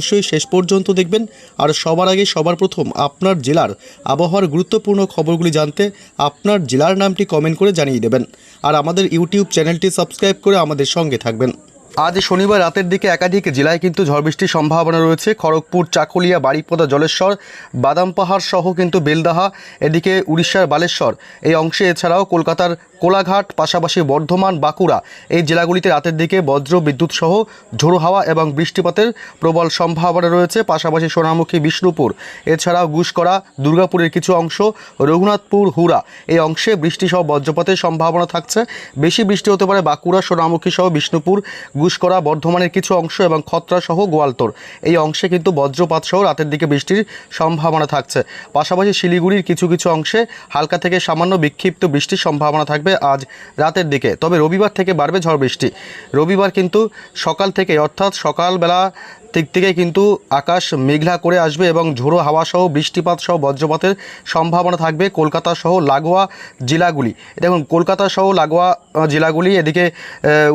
শেষ পর্যন্ত দেখবেন। আর সবার আগে সবার প্রথম আপনার জেলার আবহাওয়ার গুরুত্বপূর্ণ খবরগুলি জানতে আপনার জেলার নামটি কমেন্ট করে জানিয়ে দেবেন। আর আমাদের ইউটিউব চ্যানেলটি সাবস্ক্রাইব করে আমাদের সঙ্গে থাকবেন। আজ শনিবার রাতের দিকে একাধিক জেলায় কিন্তু ঝড় বৃষ্টির সম্ভাবনা রয়েছে। খড়গপুর, চাকুলিয়া বাড়িপদা জলেশ্বর, বাদাম পাহাড় সহ কিন্তু বেলদাহা, এদিকে উড়িষ্যার বালেশ্বর। এই অংশে এছাড়াও কলকাতার কোলাঘাট, পাশাপাশি বর্ধমান, বাঁকুড়া এই জেলাগুলিতে রাতের দিকে বজ্র, বিদ্যুৎ সহ ঝোড়ো হাওয়া এবং বৃষ্টিপাতের প্রবল সম্ভাবনা রয়েছে, পাশাপাশি সোনামুখী বিষ্ণুপুর। এছাড়াও গুসকরা, দুর্গাপুরের কিছু অংশ, রঘুনাথপুর হুরা এই অংশে বৃষ্টি সহ বজ্রপাতের সম্ভাবনা থাকছে। বেশি বৃষ্টি হতে পারে বাঁকুড়া, সোনামুখী সহ বিষ্ণুপুর, গুসকরা, বর্ধমানের কিছু অংশ এবং খত্রা সহ গোয়ালতোর। এই অংশে কিন্তু বজ্রপাত সহ রাতের দিকে বৃষ্টির সম্ভাবনা থাকছে। পাশাপাশি শিলিগুড়ির কিছু কিছু অংশে হালকা থেকে সামান্য বিক্ষিপ্ত বৃষ্টির সম্ভাবনা থাকবে। আজ রাতের দিকে। তবে রবিবার থেকে বাড়বে ঝড় বৃষ্টি। রবিবার কিন্তু সকাল থেকে অর্থাৎ সকালবেলা দিক থেকে কিন্তু আকাশ মেঘলা করে আসবে এবং ঝোড়ো হাওয়া সহ বৃষ্টিপাত সহ বজ্রপাতের সম্ভাবনা থাকবে কলকাতা সহ লাগোয়া জেলাগুলি। দেখুন, কলকাতা সহ লাগোয়া জেলাগুলি, এদিকে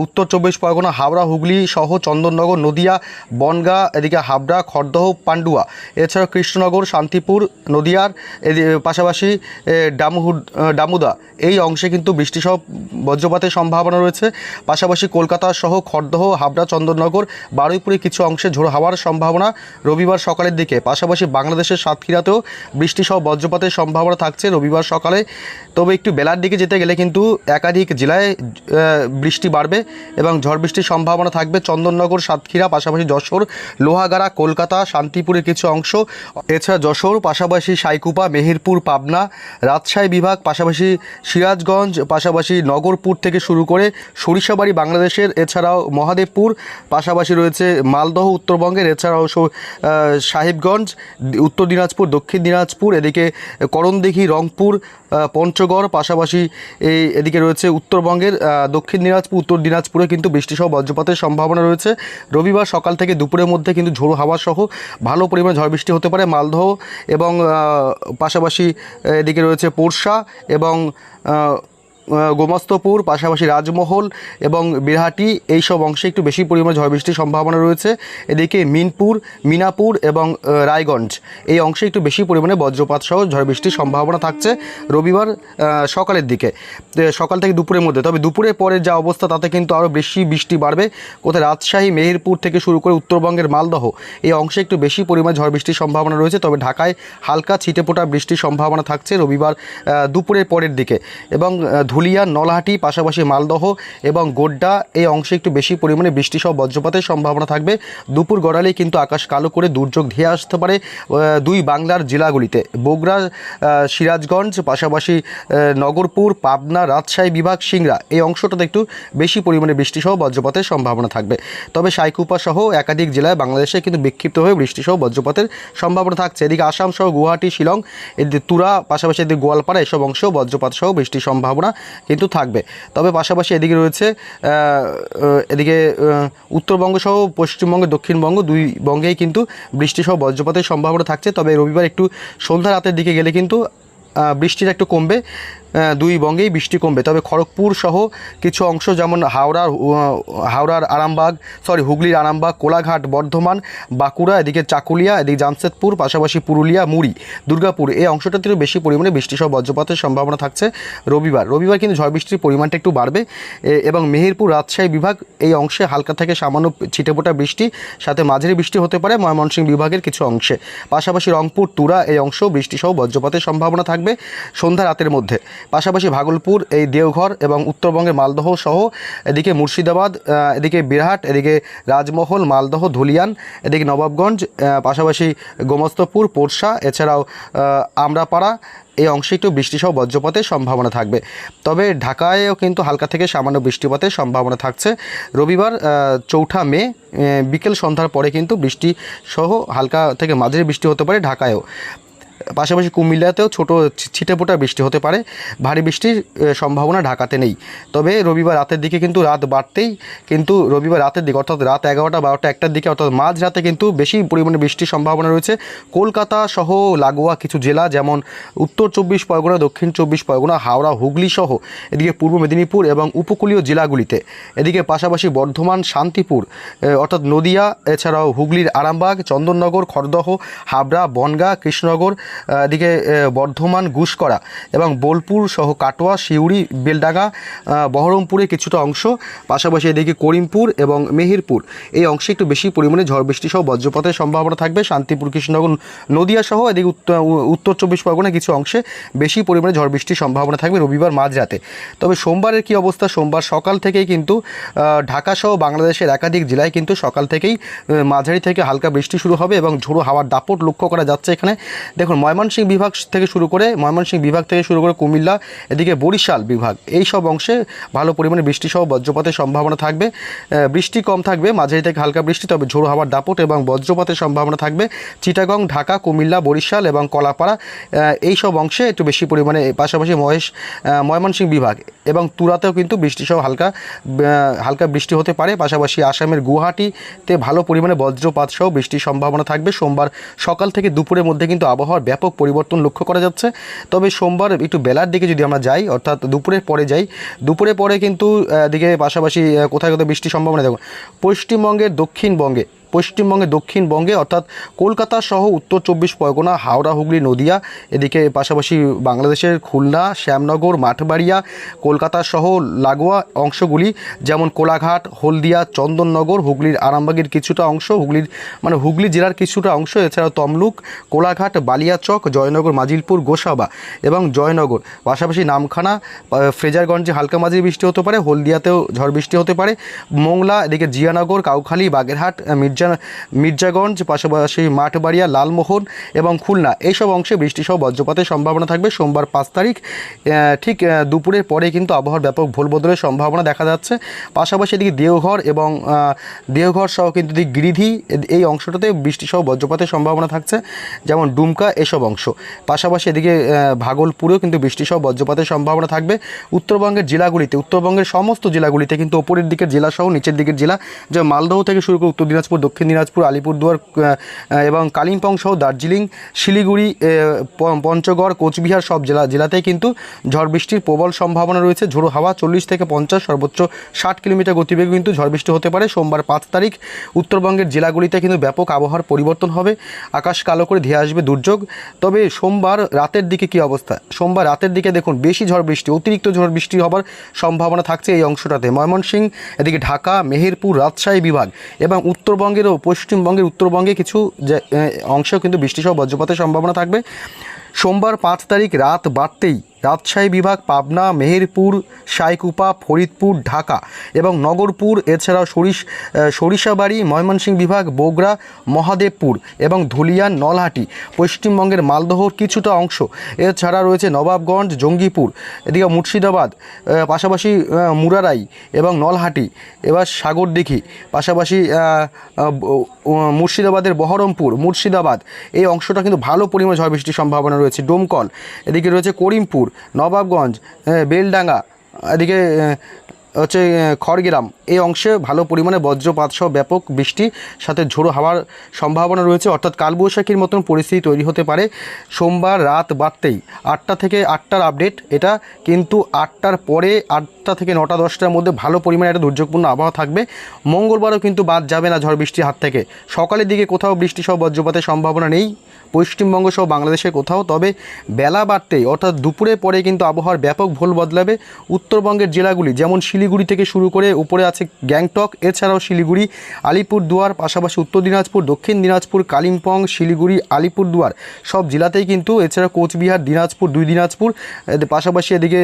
উত্তর চব্বিশ পরগনা, হাওড়া, হুগলি সহ চন্দননগর, নদিয়া, বনগাঁ, এদিকে হাবড়া, খড়দহ, পান্ডুয়া। এছাড়াও কৃষ্ণনগর, শান্তিপুর, নদিয়ার পাশাপাশি ডামুহু ডামুদা এই অংশে কিন্তু বৃষ্টি সহ বজ্রপাতের সম্ভাবনা রয়েছে। পাশাপাশি কলকাতা সহ খড়দহ, হাবড়া, চন্দননগর বারুইপুরে কিছু অংশে ঝোড়ো হাওয়ার সম্ভাবনা রবিবার সকালের দিকে। পাশাপাশি বাংলাদেশের সাতক্ষীরাতেও বৃষ্টি সহ বজ্রপাতের সম্ভাবনা থাকছে রবিবার সকালে। তবে একটু বেলার দিকে যেতে গেলে কিন্তু একাধিক জেলায় বৃষ্টি বাড়বে এবং ঝড় বৃষ্টির সম্ভাবনা থাকবে। চন্দননগর, সাতক্ষীরা, পাশাপাশি যশোর, লোহাগাড়া, কলকাতা, শান্তিপুরের কিছু অংশ। এছাড়া যশোর, পাশাপাশি সাইকুপা, মেহেরপুর, পাবনা, রাজশাহী বিভাগ, পাশাপাশি সিরাজগঞ্জ, পাশাপাশি নগরপুর থেকে শুরু করে সরিষাবাড়ি বাংলাদেশের, এছাড়াও মহাদেবপুর, পাশাপাশি রয়েছে মালদহ উত্তরবঙ্গের, এছাড়াও সাহেবগঞ্জ, উত্তর দিনাজপুর, দক্ষিণ দিনাজপুর, এদিকে করণদিঘি, রংপুর পঞ্চগড়, পাশাপাশি এই এদিকে রয়েছে উত্তরবঙ্গের দক্ষিণ দিনাজপুর, উত্তর দিনাজপুরে কিন্তু বৃষ্টিসহ বজ্রপাতের সম্ভাবনা রয়েছে। রবিবার সকাল থেকে দুপুরের মধ্যে কিন্তু ঝোড়ো হাওয়া সহ ভালো পরিমাণে ঝড় বৃষ্টি হতে পারে মালদহ এবং পাশাপাশি এদিকে রয়েছে পোরশা এবং গোমস্তপুর, পাশাপাশি রাজমহল এবং বিরহাটি, এইসব অংশে একটু বেশি পরিমাণে ঝড় বৃষ্টির সম্ভাবনা রয়েছে। এদিকে মিনপুর, মিনাপুর এবং রায়গঞ্জ, এই অংশে একটু বেশি পরিমাণে বজ্রপাত সহ ঝড় বৃষ্টির সম্ভাবনা থাকছে রবিবার সকালের দিকে। সকাল থেকে দুপুরের মধ্যে। তবে দুপুরের পরে যা অবস্থা, তাতে কিন্তু আরও বেশি বৃষ্টি বাড়বে। কোথায় রাজশাহী, মেহেরপুর থেকে শুরু করে উত্তরবঙ্গের মালদহ, এই অংশে একটু বেশি পরিমাণে ঝড় বৃষ্টির সম্ভাবনা রয়েছে। তবে ঢাকায় হালকা ছিটেফোঁটা বৃষ্টির সম্ভাবনা থাকছে রবিবার দুপুরের পরের দিকে এবং ধুলিয়া, নলহাটি, পাশাপাশি মালদহ এবং গোড্ডা এই অংশে একটু বেশি পরিমাণে বৃষ্টি সহ বজ্রপাতের সম্ভাবনা থাকবে। দুপুর গড়ালেই কিন্তু আকাশ কালো করে দুর্যোগ ধেয়ে আসতে পারে দুই বাংলার জেলাগুলিতে। বগুড়া সিরাজগঞ্জ, পাশাপাশি নগরপুর, পাবনা, রাজশাহী, বিভাগ, সিংড়া এই অংশটাতে একটু বেশি পরিমাণে বৃষ্টি সহ বজ্রপাতের সম্ভাবনা থাকবে। তবে সাইকুপা সহ একাধিক জেলায় বাংলাদেশে কিন্তু বিক্ষিপ্ত হয়ে বৃষ্টি সহ বজ্রপাতের সম্ভাবনা থাকছে। এদিকে আসাম সহ গুয়াহাটি, শিলং, এদিকে তুরা, পাশাপাশি এদিকে গোয়ালপাড়া এসব অংশেও বজ্রপাত সহ বৃষ্টির সম্ভাবনা কিন্তু থাকবে। তবে পাশাপাশি এদিকে রয়েছে এদিকে উত্তরবঙ্গ সহ পশ্চিমবঙ্গ, দক্ষিণবঙ্গ দুই বঙ্গেই কিন্তু বৃষ্টি সহ বজ্রপাতের সম্ভাবনা থাকছে। তবে রবিবার একটু সন্ধ্যা রাতের দিকে গেলে কিন্তু বৃষ্টিটা একটু কমবে। দুই বঙ্গেই বৃষ্টি কমবে। তবে খড়গপুর সহ কিছু অংশ যেমন হাওড়ার হাওড়ার আরামবাগ, সরি, হুগলির আরামবাগ, কোলাঘাট, বর্ধমান, বাঁকুড়া, এদিকে চাকুলিয়া, এদিকে জামশেদপুর, পাশাপাশি পুরুলিয়া, মুড়ি, দুর্গাপুর, এই অংশটাতেও বেশি পরিমাণে বৃষ্টি সহ বজ্রপাতের সম্ভাবনা থাকছে রবিবার। রবিবার কিন্তু ঝড় বৃষ্টির পরিমাণটা একটু বাড়বে এবং মেহেরপুর রাজশাহী বিভাগ এই অংশে হালকা থেকে সামান্য ছিটেফোঁটা বৃষ্টি, সাথে মাঝারি বৃষ্টি হতে পারে ময়মনসিংহ বিভাগের কিছু অংশে। পাশাপাশি রংপুর, তুরা এই অংশ বৃষ্টি সহ বজ্রপাতের সম্ভাবনা থাকবে সন্ধ্যা রাতের মধ্যে। পাশাপাশি ভাগলপুর, এই দেওঘর এবং উত্তরবঙ্গের মালদহ সহ এদিকে মুর্শিদাবাদ এদিকে বিরাট, এদিকে রাজমহল, মালদহ, ধুলিয়ান, এদিকে নবাবগঞ্জ পাশাপাশি গোমস্তপুর, পোরশা, এছাড়াও আমরাপাড়া, এই অংশে একটু বৃষ্টিসহ বজ্রপাতের সম্ভাবনা থাকবে। তবে ঢাকায়ও কিন্তু হালকা থেকে সামান্য বৃষ্টিপাতের সম্ভাবনা থাকছে। রবিবার চৌঠা মে বিকেল সন্ধ্যার পরে কিন্তু বৃষ্টি সহ হালকা থেকে মাঝারি বৃষ্টি হতে পারে ঢাকায়ও। পাশাপাশি কুমিল্লাতেও ছোট ছিটে ফোটা বৃষ্টি হতে পারে। ভারী বৃষ্টির সম্ভাবনা ঢাকাতে নেই। তবে রবিবার রাতের দিকে কিন্তু রাত বাড়তেই কিন্তু রবিবার রাতের দিকে, অর্থাৎ রাত এগারোটা বারোটা একটার দিকে, অর্থাৎ মাঝ রাতে কিন্তু বেশি পরিমাণে বৃষ্টির সম্ভাবনা রয়েছে। কলকাতা সহ লাগোয়া কিছু জেলা যেমন উত্তর চব্বিশ পরগনা, দক্ষিণ চব্বিশ পরগনা, হাওড়া, হুগলি সহ এদিকে পূর্ব মেদিনীপুর এবং উপকূলীয় জেলাগুলিতে। এদিকে পাশাপাশি বর্ধমান, শান্তিপুর অর্থাৎ নদিয়া, এছাড়াও হুগলির আরামবাগ, চন্দননগর, খড়দহ, হাবড়া, বনগাঁ, কৃষ্ণনগর এদিকে বর্ধমান গুসকরা এবং বোলপুর সহ কাটোয়া শিউড়ি বেলডাঙ্গা বহরমপুরে কিছুটা অংশ পাশাপাশি এদিকে করিমপুর এবং মেহেরপুর। এই অংশে একটু বেশি পরিমাণে ঝড় বৃষ্টি সহ বজ্রপাতের সম্ভাবনা থাকবে। শান্তিপুর কৃষ্ণনগর নদিয়া সহ এদিকে উত্তর চব্বিশ পরগনা কিছু অংশে বেশি পরিমাণে ঝড় বৃষ্টির সম্ভাবনা থাকবে রবিবার মাঝরাতে। তবে সোমবারের কি অবস্থা? সোমবার সকাল থেকেই কিন্তু আহ, ঢাকা সহ বাংলাদেশের একাধিক জেলায় কিন্তু সকাল থেকেই মাঝারি থেকে হালকা বৃষ্টি শুরু হবে এবং ঝোড়ো হাওয়ার দাপট লক্ষ্য করা যাচ্ছে এখানে। দেখুন ময়মনসিংহ বিভাগ থেকে শুরু করে ময়মনসিংহ বিভাগ থেকে শুরু করে কুমিল্লা, এদিকে বরিশাল বিভাগ, এই সব অংশে ভালো পরিমাণে বৃষ্টি সহ বজ্রপাতের সম্ভাবনা থাকবে। বৃষ্টি কম থাকবে, মাঝারি থেকে হালকা বৃষ্টি, তবে ঝোড়ো হাওয়ার দাপট এবং বজ্রপাতের সম্ভাবনা থাকবে। চিটাগং, ঢাকা, কুমিল্লা, বরিশাল এবং কলাপাড়া এই সব অংশে একটু বেশি পরিমাণে, পাশাপাশি মহেশ ময়মনসিংহ বিভাগ। এবং তুরাতেও কিন্তু বৃষ্টি সহ হালকা হালকা বৃষ্টি হতে পারে। পাশাপাশি আসামের গুয়াহাটিতে ভালো পরিমাণে বজ্রপাত সহ বৃষ্টির সম্ভাবনা থাকবে। সোমবার সকাল থেকে দুপুরের মধ্যে কিন্তু আবহাওয়ার ব্যাপক পরিবর্তন লক্ষ্য করা যাচ্ছে। তবে সোমবার একটু বেলার দিকে যদি আমরা যাই, অর্থাৎ দুপুরের পরে যাই দুপুরে পরে কিন্তু দিকে পাশাপাশি কোথায় কোথায় বৃষ্টির সম্ভাবনা দেখুন। পশ্চিমবঙ্গের দক্ষিণবঙ্গে পশ্চিমবঙ্গে দক্ষিণবঙ্গে অর্থাৎ কলকাতা সহ উত্তর চব্বিশ পরগনা হাওড়া হুগলি নদিয়া এদিকে পাশাপাশি বাংলাদেশের খুলনা শ্যামনগর মাঠবাড়িয়া কলকাতা সহ লাগোয়া অংশগুলি যেমন কোলাঘাট হলদিয়া চন্দননগর হুগলির আরামবাগের কিছুটা অংশ হুগলির মানে হুগলি জেলার কিছুটা অংশ এছাড়াও তমলুক কোলাঘাট বালিয়াচক জয়নগর মাজিলপুর গোসাবা এবং জয়নগর। পাশাপাশি নামখানা ফ্রেজারগঞ্জে হালকা মাঝারি বৃষ্টি হতে পারে হলদিয়াতেও ঝড় বৃষ্টি হতে পারে। মোংলা এদিকে জিয়ানগর কাউখালী বাগেরহাট আহ, মির্জা মির্জাগঞ্জ, পাশাপাশি মাঠবাড়িয়া, লালমোহন এবং খুলনা। এইসব অংশে বৃষ্টিসহ বজ্রপাতের সম্ভাবনা থাকবে। সোমবার পাঁচ তারিখ ঠিক দুপুরের পরে কিন্তু আবহাওয়ার ব্যাপক ভোল বদলের সম্ভাবনা দেখা যাচ্ছে। পাশাপাশি এদিকে দেওঘর এবং দেওঘর সহ কিন্তু এদিকে গিরিধি এই অংশটাতে বৃষ্টিসহ বজ্রপাতের সম্ভাবনা থাকছে, যেমন ডুমকা এসব অংশ। পাশাপাশি এদিকে ভাগলপুরেও কিন্তু বৃষ্টিসহ বজ্রপাতের সম্ভাবনা থাকবে। উত্তরবঙ্গের জেলাগুলিতে, উত্তরবঙ্গের সমস্ত জেলাগুলিতে কিন্তু ওপরের দিকের জেলা সহ নিচের দিকের জেলা যে মালদহ থেকে শুরু করে উত্তর দিনাজপুর দক্ষিণ দিনাজপুর, আলিপুরদুয়ার এবং কালিম্পং সহ দার্জিলিং, শিলিগুড়ি পঞ্চগড়, কোচবিহার সব জেলা, জেলাতেই কিন্তু ঝড় বৃষ্টির প্রবল সম্ভাবনা রয়েছে। ঝোড়ো হাওয়া চল্লিশ থেকে পঞ্চাশ, সর্বোচ্চ ষাট কিলোমিটার গতিবেগে কিন্তু ঝড় বৃষ্টি হতে পারে। সোমবার পাঁচ তারিখ উত্তরবঙ্গের জেলাগুলিতে কিন্তু ব্যাপক আবহাওয়ার পরিবর্তন হবে। আকাশ কালো করে ধেয়ে আসবে দুর্যোগ। তবে সোমবার রাতের দিকে কি অবস্থা? সোমবার রাতের দিকে দেখুন, বেশি ঝড় বৃষ্টি, অতিরিক্ত ঝড় বৃষ্টি হবার সম্ভাবনা থাকছে এই অংশটাতে। ময়মনসিংহ, এদিকে ঢাকা, মেহেরপুর, রাজশাহী বিভাগ এবং উত্তরবঙ্গেরও পশ্চিমবঙ্গের উত্তরবঙ্গে কিছু অংশেও কিন্তু বৃষ্টিসহ বজ্রপাতের সম্ভাবনা থাকবে। সোমবার পাঁচ তারিখ রাত বাড়তেই রাজশাহী বিভাগ, পাবনা, মেহেরপুর, সাইকুপা, ফরিদপুর, ঢাকা এবং নগরপুর, এছাড়াও সরিষ সরিষাবাড়ি, ময়মনসিংহ বিভাগ, বগুড়া, মহাদেবপুর এবং ধুলিয়ান নলহাটি। পশ্চিমবঙ্গের মালদহর কিছুটা অংশ। এছাড়া রয়েছে নবাবগঞ্জ, জঙ্গিপুর, এদিকে মুর্শিদাবাদ পাশাপাশি মুরারাই এবং নলহাটি। এবার সাগরদিঘি পাশাপাশি মুর্শিদাবাদের বহরমপুর, মুর্শিদাবাদ। এই অংশটা কিন্তু ভালো পরিমাণে ঝড় বৃষ্টির সম্ভাবনা রয়েছে। ডোমকল, এদিকে রয়েছে করিমপুর নবাবগঞ্জ বেলডাঙ্গা, এদিকে হচ্ছে খড়গ্রাম। এই অংশে ভালো পরিমাণে বজ্রপাত সহ ব্যাপক বৃষ্টি সাথে ঝোড়ো হাওয়ার সম্ভাবনা রয়েছে। অর্থাৎ কালবৈশাখীর মতন পরিস্থিতি তৈরি হতে পারে সোমবার রাত বাড়তেই। আটটা থেকে আটটার আপডেট, এটা কিন্তু আটটার পরে আটটা থেকে নটা, দশটার মধ্যে ভালো পরিমাণে একটা দুর্যোগপূর্ণ আবহাওয়া থাকবে। মঙ্গলবারও কিন্তু বাদ যাবে না ঝড় বৃষ্টির হাত থেকে। সকালের দিকে কোথাও বৃষ্টি সহ বজ্রপাতের সম্ভাবনা নেই। পশ্চিমবঙ্গ সহ বাংলাদেশের কোথাও, তবে বেলা বাড়তেই, অর্থাৎ দুপুরে পরে কিন্তু আবহাওয়ার ব্যাপক ভুল বদলাবে উত্তরবঙ্গের জেলাগুলি, যেমন শিলিগুড়ি থেকে শুরু করে উপরে আছে গ্যাংটক, এছাড়াও শিলিগুড়ি, আলিপুরদুয়ার, পাশাপাশি উত্তর দিনাজপুর, দক্ষিণ দিনাজপুর, কালিম্পং, শিলিগুড়ি, আলিপুরদুয়ার সব জেলাতেই কিন্তু, এছাড়া কোচবিহার, দিনাজপুর, দুই দিনাজপুর পাশাপাশি এদিকে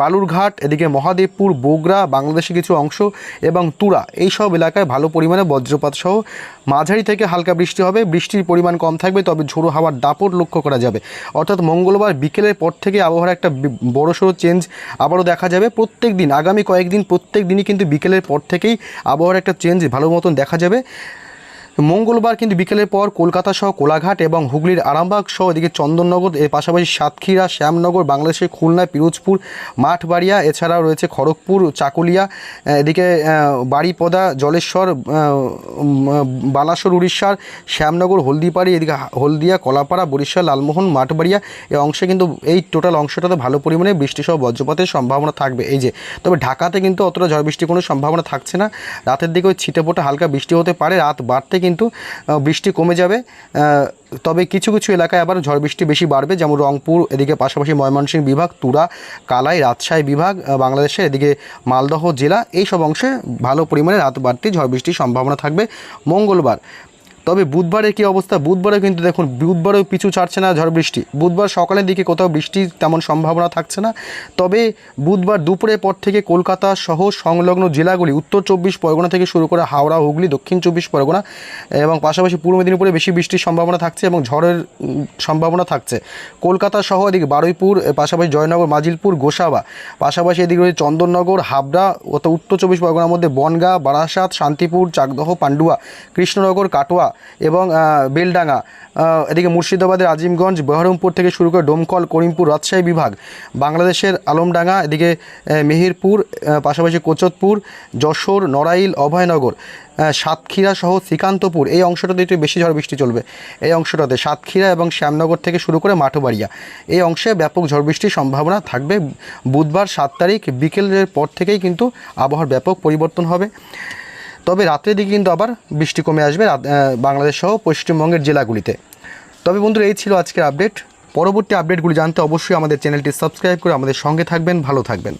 বালুরঘাট, এদিকে মহাদেবপুর, বগুড়া বাংলাদেশের কিছু অংশ এবং তুরা এই সব এলাকায় ভালো পরিমাণে বজ্রপাত সহ মাঝারি থেকে হালকা বৃষ্টি হবে। বৃষ্টির পরিমাণ কম থাকবে, তবে ঝোড়ো হাওয়ার দাপট লক্ষ্য করা যাবে। অর্থাৎ মঙ্গলবার বিকেলের পর থেকে আবহাওয়ার একটা বড়সড় চেঞ্জ আবারও দেখা যাবে। প্রত্যেক দিন আগামী কয়েকদিন প্রত্যেক দিনই কিন্তু বিকেলের পর থেকেই আবহাওয়ার একটা চেঞ্জ ভালো মতন দেখা যাবে। মঙ্গলবার কিন্তু বিকেলের পর কলকাতা সহ কোলাঘাট এবং হুগলির আরামবাগ সহ এদিকে চন্দননগর, এর পাশাপাশি সাতক্ষীরা, শ্যামনগর, বাংলাদেশের খুলনা, পিরোজপুর, মাঠবাড়িয়া, এছাড়াও রয়েছে খড়গপুর, চাকুলিয়া এদিকে বাড়িপদা জলেশ্বর বালাসর, উড়িষ্যার, শ্যামনগর, হলদিপাড়ি, এদিকে হলদিয়া, কলাপাড়া, বরিশাল, লালমোহন, মাঠবাড়িয়া এই অংশে কিন্তু এই টোটাল অংশটাতে ভালো পরিমাণে বৃষ্টি সহ বজ্রপাতের সম্ভাবনা থাকবে। এই যে, তবে ঢাকাতে কিন্তু অতটা ঝড় বৃষ্টির কোনো সম্ভাবনা থাকছে না। রাতের দিকে ওই ছিটে ফোটা হালকা বৃষ্টি হতে পারে, রাত বাড়তে কিন্তু বৃষ্টি কমে যাবে। তবে কিছু কিছু এলাকায় আবার ঝড় বৃষ্টি বেশি বাড়বে, যেমন রংপুর, এদিকে পাশাপাশি ময়মনসিংহ বিভাগ, তুরা, কালাই, রাজশাহী বিভাগ বাংলাদেশে বাংলাদেশের এদিকে মালদহ জেলা এই সব অংশে ভালো পরিমাণে রাত বাড়তি ঝড় বৃষ্টির সম্ভাবনা থাকবে মঙ্গলবার। তবে বুধবারের কী অবস্থা? বুধবারে কিন্তু দেখুন, বুধবারেও পিছু ছাড়ছে না ঝড় বৃষ্টি। বুধবার সকালের দিকে কোথাও বৃষ্টির তেমন সম্ভাবনা থাকছে না। তবে বুধবার দুপুরের পর থেকে কলকাতা সহ সংলগ্ন জেলাগুলি, উত্তর চব্বিশ পরগনা থেকে শুরু করে হাওড়া, হুগলি, দক্ষিণ চব্বিশ পরগনা এবং পাশাপাশি পূর্ব মেদিনীপুরে বেশি বৃষ্টির সম্ভাবনা থাকছে এবং ঝড়ের সম্ভাবনা থাকছে। কলকাতা সহ এদিকে বারুইপুর পাশাপাশি জয়নগর, মাজিলপুর, গোসাবা, পাশাপাশি এদিকে রয়েছে চন্দননগর, হাবড়া অর্থাৎ উত্তর চব্বিশ পরগনার মধ্যে বনগাঁ, বারাসাত, শান্তিপুর, চাকদহ, পান্ডুয়া, কৃষ্ণনগর, কাটোয়া এবং বেলডাঙ্গা এদিকে মুর্শিদাবাদের আজিমগঞ্জ, বহরমপুর থেকে শুরু করে ডোমকল, করিমপুর, রাজশাহী বিভাগ, বাংলাদেশের আলমডাঙ্গা, এদিকে মেহেরপুর পাশাপাশি কোচতপুর, যশোর, নড়াইল, অভয়নগর সাতক্ষীরা সহ শ্রীকান্তপুর, এই অংশটাতে একটু বেশি ঝড় বৃষ্টি চলবে। এই অংশটাতে সাতক্ষীরা এবং শ্যামনগর থেকে শুরু করে মাঠবাড়িয়া, এই অংশে ব্যাপক ঝড় বৃষ্টির সম্ভাবনা থাকবে। বুধবার সাত তারিখ বিকেলের পর থেকেই কিন্তু আবহাওয়ার ব্যাপক পরিবর্তন হবে। তবে রাত্রের দিকে কিন্তু আবার বৃষ্টি কমে আসবে বাংলাদেশ সহ পশ্চিমবঙ্গের জেলাগুলিতে। তবে বন্ধুরা, এই ছিল আজকের আপডেট। পরবর্তী আপডেটগুলি জানতে অবশ্যই আমাদের চ্যানেলটি সাবস্ক্রাইব করে আমাদের সঙ্গে থাকবেন, ভালো থাকবেন।